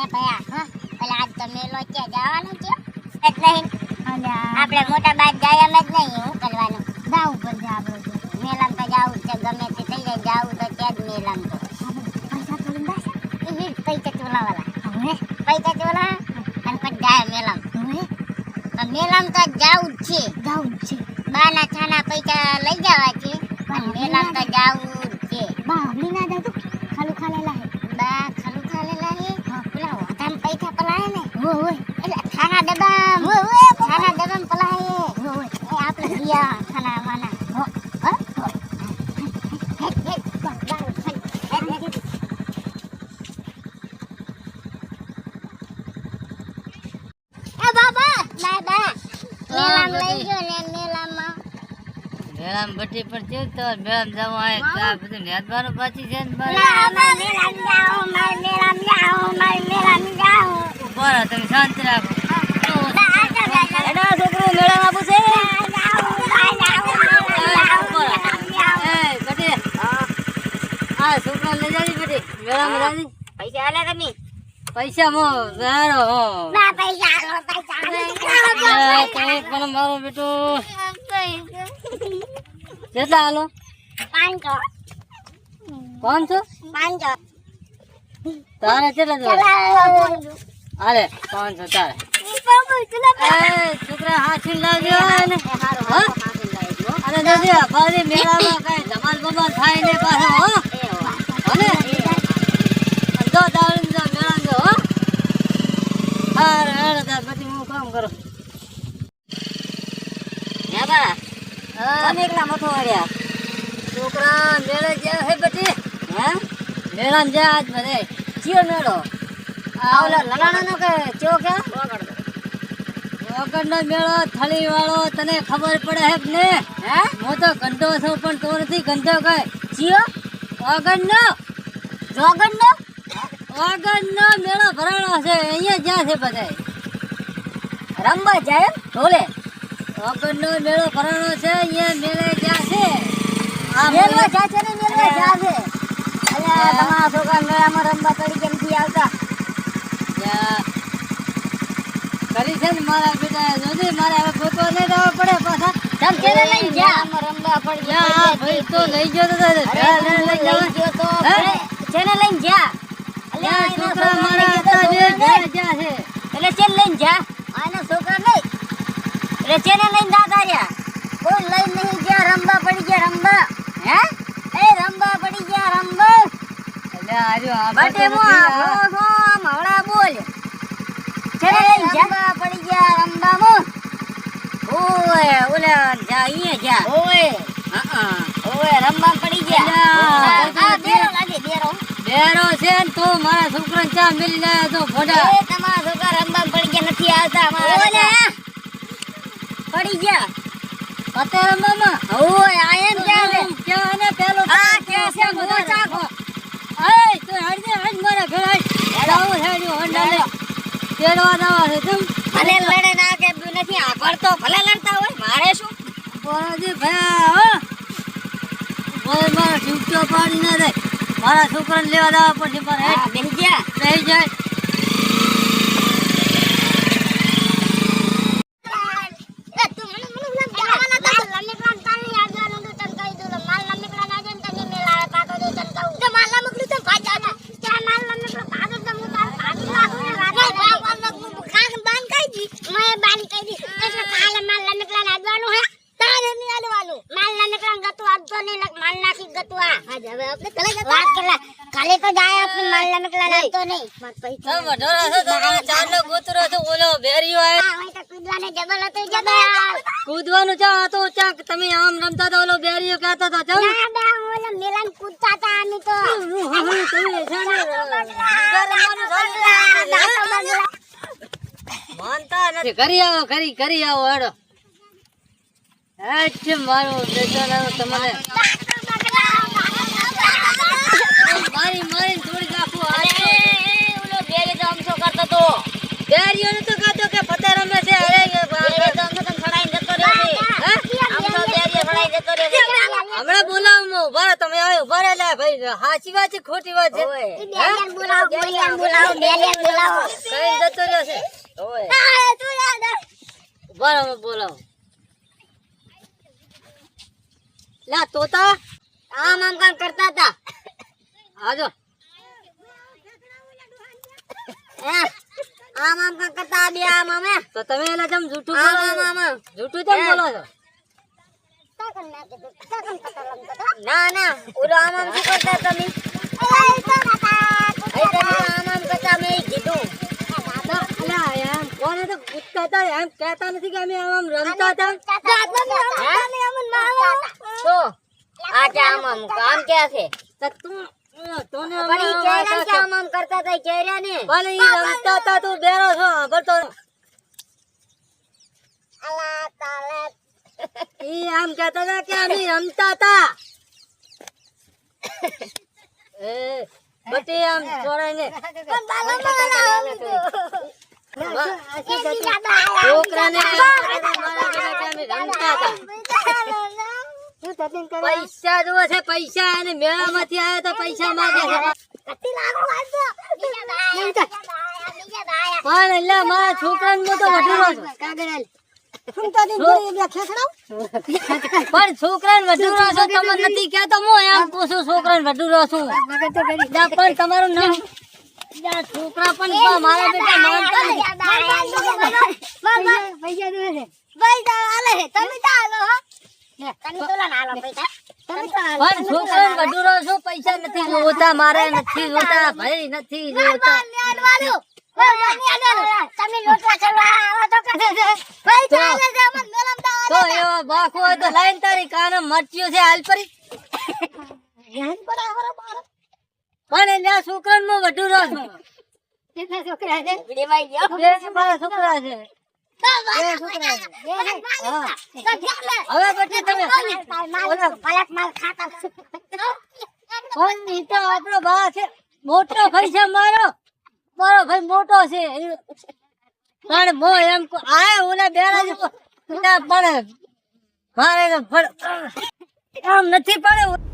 હે ભયા હા? પેલા આજ તો મેલો છે જવાનું છે? એટલે આપણે મોટા બાદ જાય એમ જ નહીં હું કરવાનું. જાવું પડશે આપણે મેલામ તો જાવું જ છે ગમે તે થઈ જાય જાવું તો ત્યાં જ મેલામ તો. પૈસા ચોલા પૈસા ચોલાવાલા. હવે? પૈસા ચોલા અને પછી જાય મેલામ. હવે? મેલામ તો જાવું જ છે. જાવું જ છે. બાના છાના પૈસા લઈ જવા છે પણ મેલામ તો જાવું જ છે. બા મીના ના તો ખાલું ખાલેલા હે બા ખાલું ખાલેલા હે પેલા વાટામ પૈસા પલાય ને હો હોય એટલે ખાના ડબ્બા હો હોય ખાના ડબ્બા પલાય હો હોય એ આપણે દિયા ખાના વાના હો હો હો હેટ હેટ બા હેટ હેટ એ બાબા બા બા મેલામ લઈ ગયો ને મેલામાં મેળામાં બટ્ટી પર છે તો મેળામાં જવું આ આ બધું નેદવાનું પાછી છે ને માર તમે શાંત રાખો. બા આટા બા એના છોકરો મેળામાં આપું છે? એ, બટી. લઈ જાડી બટી મેળામાં જાડી પૈસા આલે કે પૈસા મો સારો હો. ના પૈસા આલો પૈસા એ, તો એક પણ મારો બેટો. કેટલા હાલો પાંચસો. પાંચસો? પાંચસો. તારે કેટલા જોડે? હાલે પાંચસો તારે છોકરા હાથી લાવજો ને? અને દાદી ભાઈ મેળામાં કઈ ધમાલ બમાલ થાય ને પાછો હો? હને જો દાવડી મેળા જો હો? હારે હારે પછી હું કામ કરું હે બા તમે એકલા મથો વાળ્યા છોકરા મેળે ગયા હે બટી હે? મેળામાં જા આજ ચિયો મેળો? આ ઓલા લલાણાનો કે ચિયો કે? વગરનો મેળો થળી વાળો તને ખબર પડે હે ને હે? હું તો ગંધો છું પણ તો નથી ગંધો કઈ ચિયો વગરનો જોગરનો વગરનો મેળો ભરાણો છે અહીંયા જ્યાં છે બધા. રમવા જાય ઢોલે વગરનો મેળો ભરાણો છે અહીંયા મેળે જ્યાં છે. આ મેળો છે ને મેળો જ્યાં છે. અલ્યા તમારા છોકરા મેળામાં રમવા તરીકે નથી આવતા. કરી છે ને મારા બેટા જોજે મારે હવે ગોતવા નહીં જવા પડે પાછા. તમ કેને લઈને જા રંબા પડી જા ભાઈ તો લઈ ગયો તો લઈ તો? લઈને જા. અલ્યા છોકરા મારા હતા જે છે. એટલે ચેન લઈને જા. એટલે ચેને લઈને જા તાર્યા કોઈ લઈને નહીં ગયા રંબા પડી ગયા રંબા. હે? એ રંબા પડી ગયા રંબા. બટે મો આપણો છો આમ બોલ. ચેને લઈને રંબા પડી ગયા રંબા મો ઓય ઓલા જા અહીંયા જા. ઓય હા ઓય રંબા પડી ગયા. આ દેરો લાગે દેરો દેરો છે ને તો મારા છોકરા ચા મિલને તો ફોડા એ તમારા છોકરા રંબા પડી ગયા નથી આવતા અમારા પડી ગયા પતે મામા ઓય આ એમ કે છે ક્યાં ને પેલો આ કે છે મો ચાખો. તું તો હડજે હડ મારા ઘર હેડ. હેડાવો હેડ્યો હોન્ડા લે તેડવા દાવા છે તું ભલે લડે ના કે નથી આગળ તો ભલે લડતા હોય મારે શું? બોજી ભયા હો. બોલ મારા ઠીકતો પાડી ના દે મારા છોકરાને લેવા દાવા પડશે મારે હેડ. બેહી ગયા. રહી જાય એ તું મને મને મને જવાના તો લમે પ્લાન તારી યાદ આનું તો તન કહી દઉં માલ લમે પ્લાન આજે તને મેલા પાટો દે તન કહું તે માલ લમે પ્લાન તન ભાઈ જાના ત્યાં માલ લમે પ્લાન પાટો તો હું તાર પાટી લાગુ ને રાગે બાબા ને હું ખાન બાન કહી દી મેં બાન કહી દી એટલે કાલે માલ લમે પ્લાન આજવાનું હે તારે નહીં આલવાનું માલ લમે પ્લાન ગતું આપતો નહીં લગ માલ નાખી ગતું આ આજ હવે આપણે કલે ગતું વાત કલા કાલે તો જાય આપણે માલ લમે પ્લાન નહીં. મત પૈસા તમે ઢોરા છો તો તમે કૂતરો છો ઓલો બેરિયો આવ્યો. આ તો કૂદવાને જબલ હતો જબલ કૂદવાનું ચા હતો ચા તમે આમ રમતા હતા ઓલો બેરિયો કહેતા હતા ચમ. ના બા ઓલા મેલાન કૂદતા હતા અમે તો. માનતા નથી. કરી આવો કરી કરી આવો હેડો. હેડ મારો બેટો લાવો તમને મારી મારી થોડી નાખો બેરિયો નતો કહેતો કે પતે રમે છે અરે એ બા- હમણાં બોલાવો ઊભા રહો તમે હવે ઊભા રહેલા ભાઈ સાચી વાત છે ખોટી વાત છે. બોલાવો બોલાવો કઈ જતો રહ્યો છે? લા તોતા? આમ આમ કામ કરતા હતા? આજો આમ આમ કામ કરતા બે આમ આમ તો તમે એલા જેમ જૂઠું આમ આમ જૂઠું કેમ બોલો છો? ના ના ઓલો આમ આમ શું કરતા તમે એ તો કાકા અહીં તમે આમ આમ કરતા મેં કીધું. તો અલા એમ પૂછતા હતા એમ કહેતા નથી કે અમે આમ રમતા હતા. તો આ કે આમ આમ કામ ક્યાં છે? તું તોને કે આમ આમ કરતા હતા ચહેરા ને ઈ રમતા હતા તું બેરો છો ભરતો અલા તાલે ઈ આમ કહેતા હતા કે અમે રમતા હતા. એ બટી આમ ચોરાઈને. પણ બાલો છોકરાને એમ કહેતા હતા મારા બેટા કે અમે રમતા હતા. પૈસા જુઓ છે પૈસા અને મેળામાંથી આવ્યા તો પૈસા માંગે છે. પણ એટલે મારા છોકરાને તો છું. પણ છોકરાને છો તમે નથી કહેતો હું એમ પૂછું છોકરાને વઢુરો છું પણ તમારું નામ છોકરા પણ મારા બેટા માનતા નહીં પણ છોકરાને વઢુરો છું પૈસા નથી જોતા મારે નથી જોતા ભાઈ નથી જોતા તો એવો બાખો તો લાઈન તારી કાને મરચ્યું છે હાલ પરી પણ બે છે બે છોકરા છે હવે પછી તમે ઓલા તો આપણો છે મોટો ભાઈ છે મારો મારો ભાઈ મોટો છે. પણ મો એમ આય ઓલા બેરા જ પણ મારે આમ નથી પડે.